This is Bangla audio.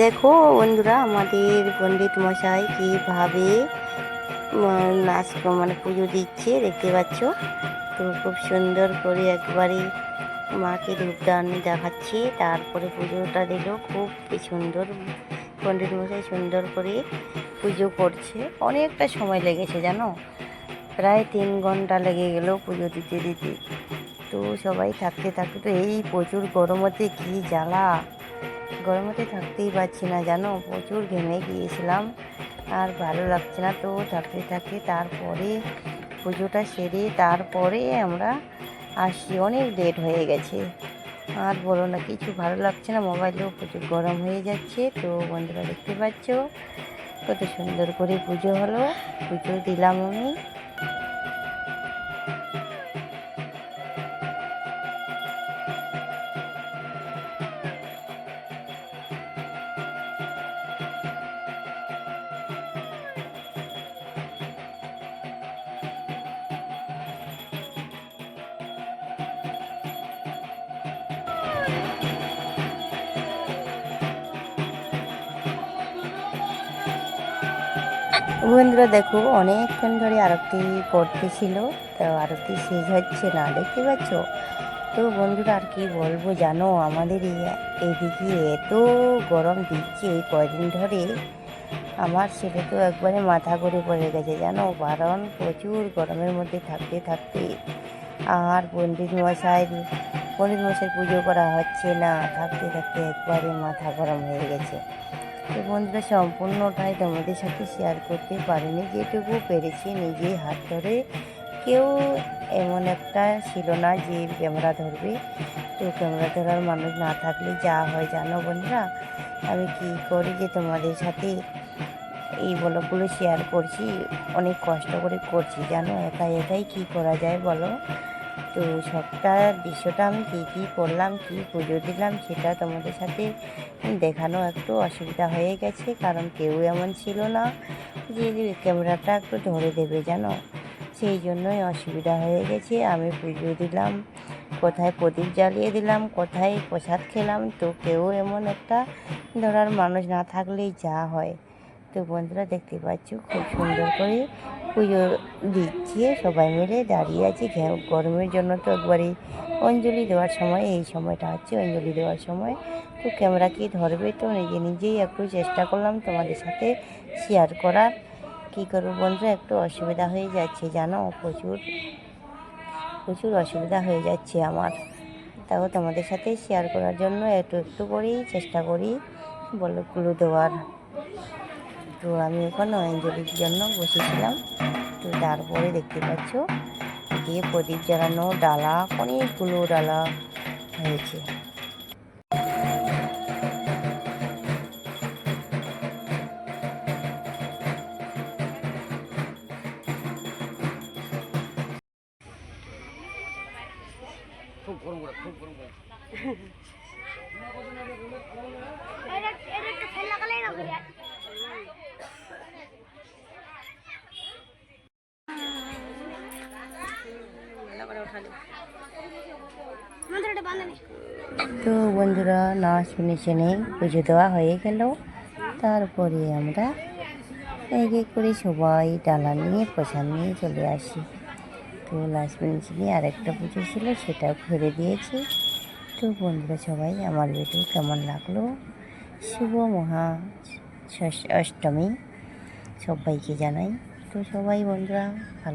দেখো বন্ধুরা, আমাদের পণ্ডিত মশাই কীভাবে নাচ মানে পুজো দিচ্ছে, দেখতে পাচ্ছ? তো খুব সুন্দর করে একবারে মাকে ধূপদান দেখাচ্ছি, তারপরে পুজোটা দিল খুব সুন্দর। পণ্ডিত মশাই সুন্দর করে পুজো করছে। অনেকটা সময় লেগেছে, জানো? প্রায় তিন ঘণ্টা লেগে গেল পুজো দিতে দিতে। তো সবাই থাকতে থাকতে তো এই প্রচুর গরমতে কী জ্বালা। গরমতে থাকতেই পারছি না, জানো? প্রচুর ঘেমে গিয়েছিলাম, আর ভালো লাগছে না। তো থাকতে থাকতে তারপরে পুজোটা সেরে তারপরে আমরা আসি অনেক লেট হয়ে গেছে। আর বলো না, কিছু ভালো লাগছে না? মোবাইলেও প্রচুর গরম হয়ে যাচ্ছে। তো বন্ধুরা দেখতে পাচ্ছ, কত সুন্দর করে পুজো হলো। পুজো দিলাম আমি। বন্ধুরা, দেখো, অনেকক্ষণ ধরে আরতি করতেছিল, তো আরতি শেষ হচ্ছে না, দেখতে পাচ্ছ? তো বন্ধুরা, আর কি বলব, জানো, আমাদের এদিকে এত গরম দিচ্ছে, এই কয়দিন ধরে আমার ছেলে তো একবারে মাথা করে পড়ে গেছে, জানো, কারণ প্রচুর গরমের মধ্যে থাকতে থাকতে আর পণ্ডিত মশাই পণ্ডিত মশাই পুজো করা হচ্ছে না, থাকতে থাকতে একবারে মাথা গরম হয়ে গেছে। তো বন্ধুরা, সম্পূর্ণটাই তোমাদের সাথে শেয়ার করতে পারিনি, যেটুকু পেরেছি নিজেই হাত ধরে। কেউ এমন একটা ছিল না যে ক্যামেরা ধরবে। তো ক্যামেরা ধরার মানুষ না থাকলে যা হয়, জানো বন্ধুরা? আমি কি করি যে তোমাদের সাথে এই ব্লগগুলো শেয়ার করছি, অনেক কষ্ট করে করছি, জানো? একা একাই কি করা যায় বলো? তো সবটা, দৃশ্যটা আমি কী কী করলাম, কী পুজো দিলাম সেটা তোমাদের সাথে দেখানো একটু অসুবিধা হয়ে গেছে, কারণ কেউ এমন ছিল না যে ক্যামেরাটা একটু ধরে দেবে জানো সেই জন্যই অসুবিধা হয়ে গেছে, আমি পুজো দিলাম, কোথায় প্রদীপ জ্বালিয়ে দিলাম, কোথায় প্রসাদ খেলাম, তো কেউ এমন একটা ধরার মানুষ না থাকলেই যা হয়। তো বন্ধুরা দেখতে পাচ্ছ, খুব সুন্দর করে পুজো দিচ্ছে সবাই মিলে। দাঁড়িয়ে আছি গরমের জন্য তো একবারে অঞ্জলি দেওয়ার সময়, এই সময়টা হচ্ছে অঞ্জলি দেওয়ার সময়। তো ক্যামেরা কি ধরবে তো নিজে নিজেই একটু চেষ্টা করলাম তোমাদের সাথে শেয়ার করার। কী করব বন্ধুরা, একটু অসুবিধা হয়ে যাচ্ছে, জানো? প্রচুর প্রচুর অসুবিধা হয়ে যাচ্ছে আমার। তাও তোমাদের সাথে শেয়ার করার জন্য একটু একটু করেই চেষ্টা করি বলগুলো দেওয়ার। তো আমি ওখানে অঞ্জলির জন্য বসেছিলাম। তো তারপরে দেখতে পাচ্ছ দিয়ে প্রদীপ জ্বালানো ডালা অনেকগুলো ডালা হয়েছে। তো বন্ধুরা না শুনে শুনে পুজো দেওয়া হয়ে গেল। তারপরে আমরা এক করে সবাই ডালা নিয়ে, প্রসাদ নিয়ে চলে আসি। তো লাস্ট নিয়ে আরেকটা পুজো ছিল, সেটাও ঘুরে দিয়েছি। তো বন্ধুরা, সবাই আমার ভিডিও কেমন লাগল? শুভ মহা অষ্টমী, সবাইকে জানাই। তো সবাই বন্ধুরা, ভালো